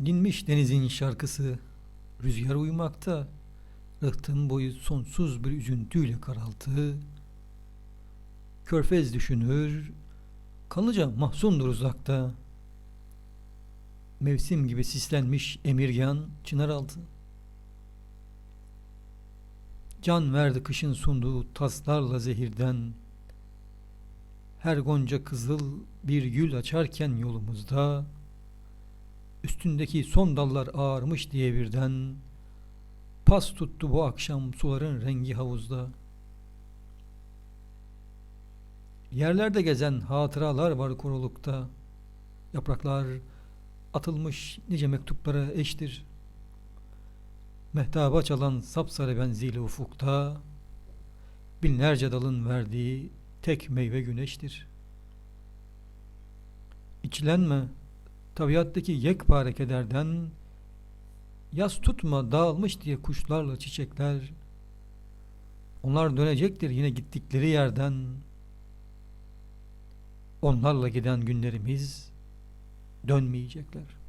Dinmiş denizin şarkısı, rüzgar uyumakta, rıhtım boyu sonsuz bir üzüntüyle karaltı. Körfez düşünür, kanlıca mahzundur uzakta. Mevsim gibi sislenmiş emirgan çınar altı. Can verdi kışın sunduğu taslarla zehirden. Her gonca kızıl bir gül açarken yolumuzda. Üstündeki son dallar ağarmış diye birden Pas tuttu bu akşam suların rengi havuzda. Yerlerde gezen hatıralar var korulukta Yapraklar atılmış nice mektuplara eştir. Mehtaba çalan sapsarı benzili ufukta Binlerce dalın verdiği tek meyve güneştir. İçlenme tabiattaki yekpare kederden yaz tutma dağılmış diye kuşlarla çiçekler onlar dönecektir yine gittikleri yerden onlarla giden günlerimiz dönmeyecekler.